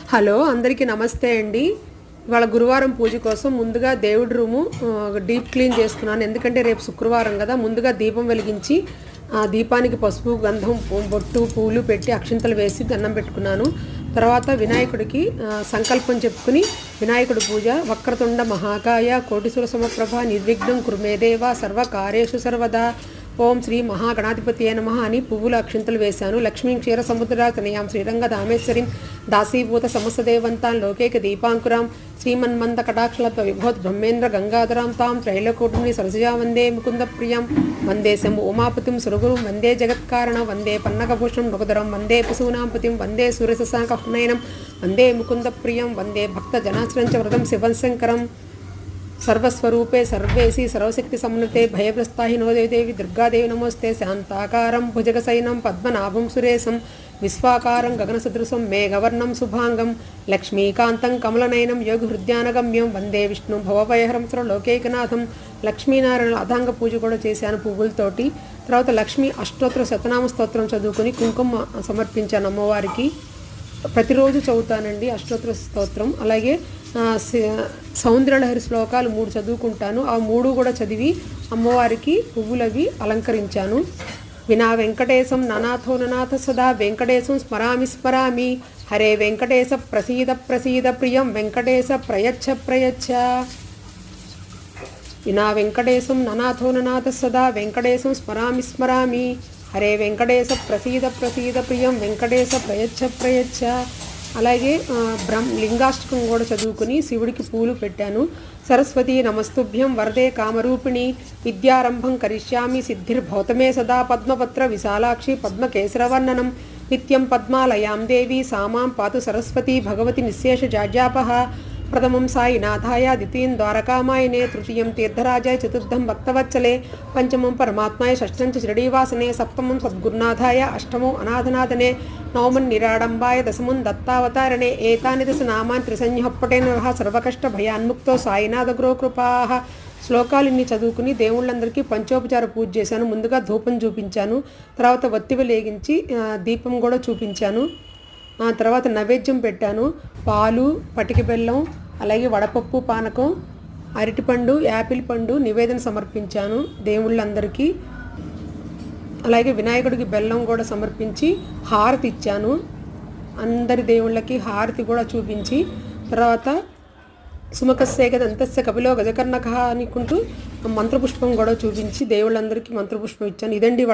Hello అందరికీ నమస్తే అండి. ఇవాళ గురువారం పూజ కోసం ముందుగా దేవుడి రూము డీప్ క్లీన్ చేసుకున్నాను. ఎందుకంటే రేపు శుక్రవారం కదా ముందుగా దీపం వెలిగించి ఆ దీపానికి పసుపు గంధం బొట్టు పూలు పెట్టి అక్షింతలు వేసి దండం పెట్టుకున్నాను. తర్వాత వినాయకుడికి సంకల్పం చెప్పుకుని వినాయకుడి పూజ వక్రతుండ మహాకాయ కోటిసుర సమప్రభ నిర్విఘ్నం కురుమేదేవ సర్వకార్యేషు సర్వదా ఓం శ్రీ మహాగణాధిపతి నమ అని పువ్వుల అక్షింతలు వేశాను. లక్ష్మీ క్షీర సముద్ర తనయాం శ్రీరంగ దామేశ్వరిం దాసీభూత సమస్తదేవంతాం లోకేక దీపాంకురాం శ్రీమన్మంద కటాక్షలత్వ విభోత్ బ్రహ్మేంద్ర గంగాధరాం తాం త్రైలకూటుని సరసజా వందే ముకుంద ప్రియం వందే శంభు ఉమాపతిం సురగురు వందే జగత్కారణ. వందే పన్నగభూషణం నృగదరం వందే పశూనాం వందే సూర్యశశాంకనయనం వందే ముకుంద ప్రియం వందే భక్త జనాశ్రంచ వ్రతం శివంశంకరం. సర్వస్వరూపే సర్వేసి సర్వశక్తి సమన్వితే భయప్రస్థాయి నోదేవి దుర్గాదేవి నమోస్తే శాంతాకారం భుజగసైనం పద్మనాభం సురేశం విశ్వాకారం గగనసదృశం మేఘవర్ణం శుభాంగం లక్ష్మీకాంతం కమలనయనం యోగి హృద్యానగమ్యం వందే విష్ణు భవభయహరం లోకేకనాథం లక్ష్మీనారాయణ అధాంగ పూజ కూడా చేశాను పువ్వులతోటి. తర్వాత లక్ష్మీ అష్టోత్తర శతనామ స్తోత్రం చదువుకుని కుంకుమ సమర్పించాను అమ్మవారికి. ప్రతిరోజు చదువుతానండి అష్టోత్తర స్తోత్రం. అలాగే ఆ, సౌందర్యలహరి శ్లోకాలు మూడు చదువుకుంటాను. ఆ మూడు కూడా చదివి అమ్మవారికి పువ్వులవి అలంకరించాను. వినా వెంకటేశం ననాథో ననాథ సదా వెంకటేశం స్మరామి స్మరామి. హరే వెంకటేశ ప్రసీద ప్రసీద ప్రియం వెంకటేశ ప్రయచ్ఛ ప్రయచ్ఛ వినా వెంకటేశం ననాథో ననాథ సదా వెంకటేశం స్మరామి స్మరామి. హరే వెంకటేశ ప్రసీద ప్రసీద ప్రియం వెంకటేశ ప్రయచ్ఛ ప్రయచ్ఛ అలాగే బ్రహ్మ లింగాష్టకం కూడా చదువుకుని శివుడికి పూలు పెట్టాను. సరస్వతి నమస్తుభ్యం వరదే కామరూపిణి. విద్యారంభం కరిష్యామి సిద్ధిర్భౌతమే సదా పద్మపత్ర విశాలాక్షి పద్మకేసరవర్ణనం నిత్యం పద్మాలయాం దేవి సామాం పాతు సరస్వతి భగవతి నిశేష జాజాపహ. ప్రథమం సాయినాథాయ ద్వితీయం ద్వారకామాయనే తృతీయం తీర్థరాజాయ చతుర్థం భక్తవత్సలే పంచమం పరమాత్మాయ షష్టం శ్రీడీవాసనే సప్తమం సద్గురునాథాయ అష్టమం అనాథనాథనే నవమం నిరాడంబాయ దశమం దత్తావతారణే ఏతాని దశ నామాన్ త్రిసంహప్పటేన సర్వకష్ట భయాన్ముక్తో సాయినాథ గురో కృపాహ శ్లోకాలు ఇన్ని చదువుకుని దేవుళ్ళందరికీ పంచోపచార పూజ చేశాను. ముందుగా ధూపం చూపించాను. తర్వాత ఒత్తివి లేగించి దీపం కూడా చూపించాను. తర్వాత నైవేద్యం పెట్టాను. పాలు పటికి బెల్లం అలాగే వడపప్పు పానకం అరటిపండు యాపిల్ పండు నివేదన సమర్పించాను దేవుళ్ళందరికీ. అలాగే వినాయకుడికి బెల్లం కూడా సమర్పించి హారతి ఇచ్చాను. అందరి దేవుళ్ళకి హారతి కూడా చూపించి తర్వాత సుమకస్సే కదా అంతస్య కపిలో గజకర్ణక అనుకుంటూ మంత్రపుష్పం కూడా చూపించి దేవుళ్ళందరికీ మంత్రపుష్పం ఇచ్చాను. ఇదండి